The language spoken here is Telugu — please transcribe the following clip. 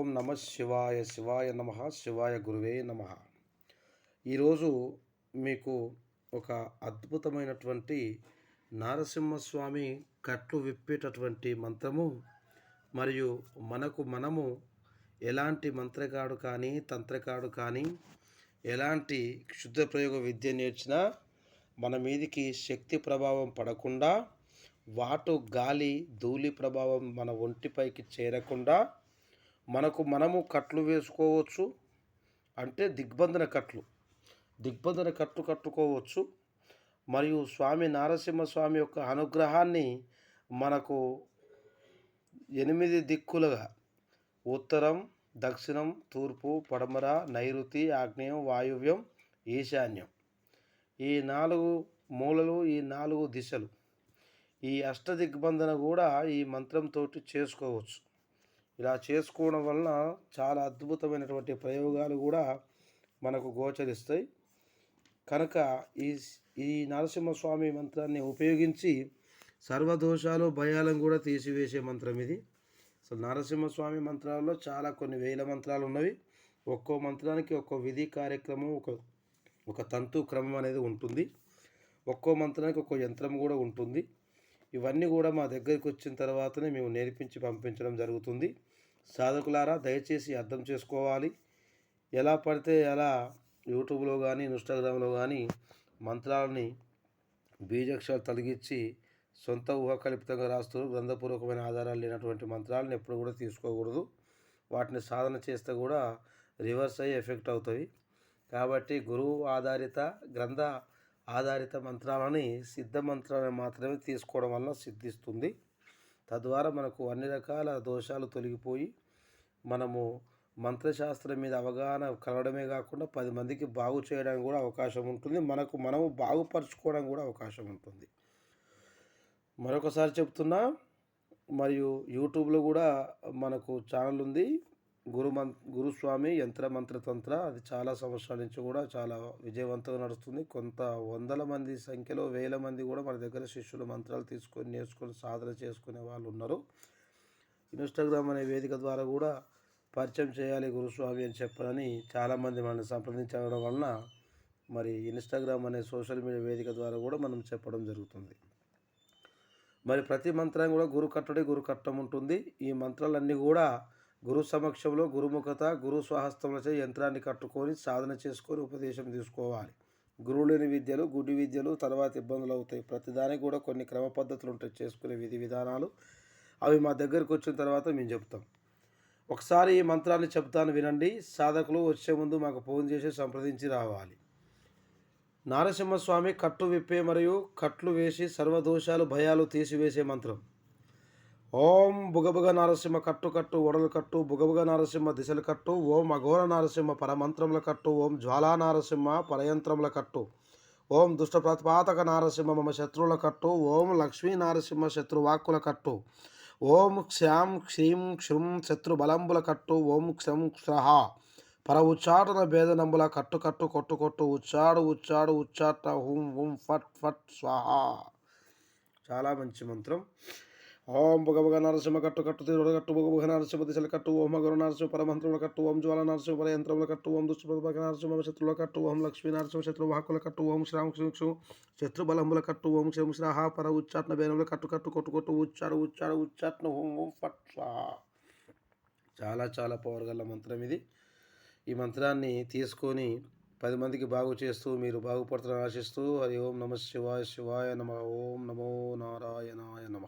ఓం నమ శివాయ శివాయ నమ శివాయ గురువే నమ. ఈరోజు మీకు ఒక అద్భుతమైనటువంటి నారసింహస్వామి కట్లు విప్పేటటువంటి మంత్రము మరియు మనకు మనము ఎలాంటి మంత్రగాడు కానీ తంత్రగాడు కానీ ఎలాంటి క్షుద్ర ప్రయోగ విద్య నేర్చినా మన మీదికి శక్తి ప్రభావం పడకుండా వాటు గాలి ధూళి ప్రభావం మన ఒంటిపైకి చేరకుండా మనకు మనము కట్లు వేసుకోవచ్చు అంటే దిగ్బంధన కట్లు. దిగ్బంధన కట్లు కట్టుకోవచ్చు. మరియు స్వామి నారసింహ స్వామి యొక్క అనుగ్రహాన్ని మనకు ఎనిమిది దిక్కులుగా ఉత్తరం దక్షిణం తూర్పు పడమర నైరుతి ఆగ్నేయం వాయువ్యం ఈశాన్యం. ఈ నాలుగు మూలలు ఈ నాలుగు దిశలు. ఈ అష్టదిగ్బంధన కూడా ఈ మంత్రంతో చేసుకోవచ్చు. ఇలా చేసుకోవడం వలన చాలా అద్భుతమైనటువంటి ప్రయోగాలు కూడా మనకు గోచరిస్తాయి. కనుక ఈ ఈ నరసింహస్వామి మంత్రాన్ని ఉపయోగించి సర్వదోషాలు భయాలను కూడా తీసివేసే మంత్రం ఇది. అసలు నరసింహస్వామి మంత్రాల్లో చాలా కొన్ని వేల మంత్రాలు ఉన్నవి. ఒక్కో మంత్రానికి ఒక్కో విధి కార్యక్రమం ఒక ఒక తంతు క్రమం అనేది ఉంటుంది. ఒక్కో మంత్రానికి ఒక్కో యంత్రం కూడా ఉంటుంది. ఇవన్నీ కూడా మా దగ్గరికి వచ్చిన తర్వాతనే మేము నేర్పించి పంపించడం జరుగుతుంది. సాధకులారా దయచేసి అర్థం చేసుకోవాలి. ఎలా పడితే ఎలా యూట్యూబ్లో కానీ ఇన్స్టాగ్రామ్లో కానీ మంత్రాలని బీజక్షరాలు తొలగించి సొంత ఊహకల్పితంగా రాస్తూ గ్రంథపూర్వకమైన ఆధారాలు లేనటువంటి మంత్రాలను ఎప్పుడు కూడా తీసుకోకూడదు. వాటిని సాధన చేస్తే కూడా రివర్స్ అయ్యి ఎఫెక్ట్ అవుతాయి. కాబట్టి గురువు ఆధారిత గ్రంథ ఆధారిత మంత్రాలని సిద్ధ మంత్రాలను మాత్రమే తీసుకోవడం వలన సిద్ధిస్తుంది. తద్వారా మనకు అన్ని రకాల దోషాలు తొలగిపోయి మనము మంత్రశాస్త్రం మీద అవగాహన కలగడమే కాకుండా పది మందికి బాగు చేయడానికి కూడా అవకాశం ఉంటుంది. మనకు మనము బాగుపరచుకోవడం కూడా అవకాశం ఉంటుంది. మరొకసారి చెప్తున్నా మరియు యూట్యూబ్లో కూడా మనకు ఛానల్ ఉంది. గురు మం గురుస్వామి యంత్ర మంత్రతంత్ర అది చాలా సంవత్సరాల నుంచి కూడా చాలా విజయవంతంగా నడుస్తుంది. కొంత వందల మంది సంఖ్యలో వేల మంది కూడా మన దగ్గర శిష్యులు మంత్రాలు తీసుకొని నేర్చుకొని సాధన చేసుకునే వాళ్ళు ఉన్నారు. ఇన్స్టాగ్రామ్ అనే వేదిక ద్వారా కూడా పరిచయం చేయాలి గురుస్వామి అని చెప్పనని చాలామంది మనల్ని సంప్రదించడం వలన మరి ఇన్స్టాగ్రామ్ అనే సోషల్ మీడియా వేదిక ద్వారా కూడా మనం చెప్పడం జరుగుతుంది. మరి ప్రతి మంత్రం కూడా గురు కట్టడి గురు కట్టం ఉంటుంది. ఈ మంత్రాలన్నీ కూడా గురు సమక్షంలో గురుముఖత గురు స్వహస్తములచే యంత్రాన్ని కట్టుకొని సాధన చేసుకొని ఉపదేశం తీసుకోవాలి. గురువు లేని విద్యలు గుడి విద్యలు తర్వాత ఇబ్బందులు అవుతాయి. ప్రతిదానికి కూడా కొన్ని క్రమ పద్ధతులు ఉంటాయి. చేసుకునే విధి విధానాలు అవి మా దగ్గరకు వచ్చిన తర్వాత మేము చెప్తాం. ఒకసారి ఈ మంత్రాన్ని చెప్తాను వినండి. సాధకులు వచ్చే ముందు మాకు ఫోన్ చేసి సంప్రదించి రావాలి. నారసింహస్వామి కట్టు విప్పే మరియు కట్లు వేసి సర్వదోషాలు భయాలు తీసివేసే మంత్రం. ఓం బుగబుగ నారసింహ కట్టు కట్టు ఒడలు కట్టు బుగబుగ నారసింహ దిశలు కట్టు ఓం అఘోర నారసింహ పరమంత్రముల కట్టు ఓం జ్వాలా నారసింహ పరయంత్రముల కట్టు ఓం దుష్ట ప్రతిపాతక నారసింహ మమ శత్రువుల కట్టు ఓం లక్ష్మీ నారసింహ శత్రువాక్కుల కట్టు ఓం శ్యాం క్షీం క్షుం శత్రుబలంబుల కట్టు ఓం క్షం క్షహ పర ఉచ్చాటన భేదనంబుల కట్టు కట్టు కొట్టు కొట్టు ఉచ్చాడు ఉచ్చాడు ఉచ్చాట హుం హుం ఫట్ ఫట్ స్వాహ. చాలా మంచి మంత్రం. ఓం బుగబుగ నరసింహ కట్టు కట్టు తిరుడు కట్టు భగభగ నరసింహ దిశల కట్టు ఓం మగరు నరసింహ పరమంత్రముల కట్టు ఓం జ్వాల నరసింహ పర యంత్రముల కట్టు ఓం దుష్ప్రభక నరసింహ శత్రుల కట్టు ఓం లక్ష్మీ నరసింహ శత్రు వాహకుల కట్టు ఓం శ్రామ క్షు శత్రు బలంబుల కట్టు ఓం శ్రీం శ్రాహ పర ఉచ్చాట్న బేనముల కట్టు కట్టు కొట్టు కొట్టు ఉచ్చాడు ఉచ్చాడు ఉచ్చాట్న ఓం ఓం ఫట్ చాలా చాలా పవర్ గల మంత్రం ఇది. ఈ మంత్రాన్ని తీసుకొని పది మందికి బాగు చేస్తూ మీరు బాగుపడుతున్నారని ఆశిస్తూ హరి ఓం నమ శివాయ శివాయ నమ ఓం నమో నారాయణాయ నమ.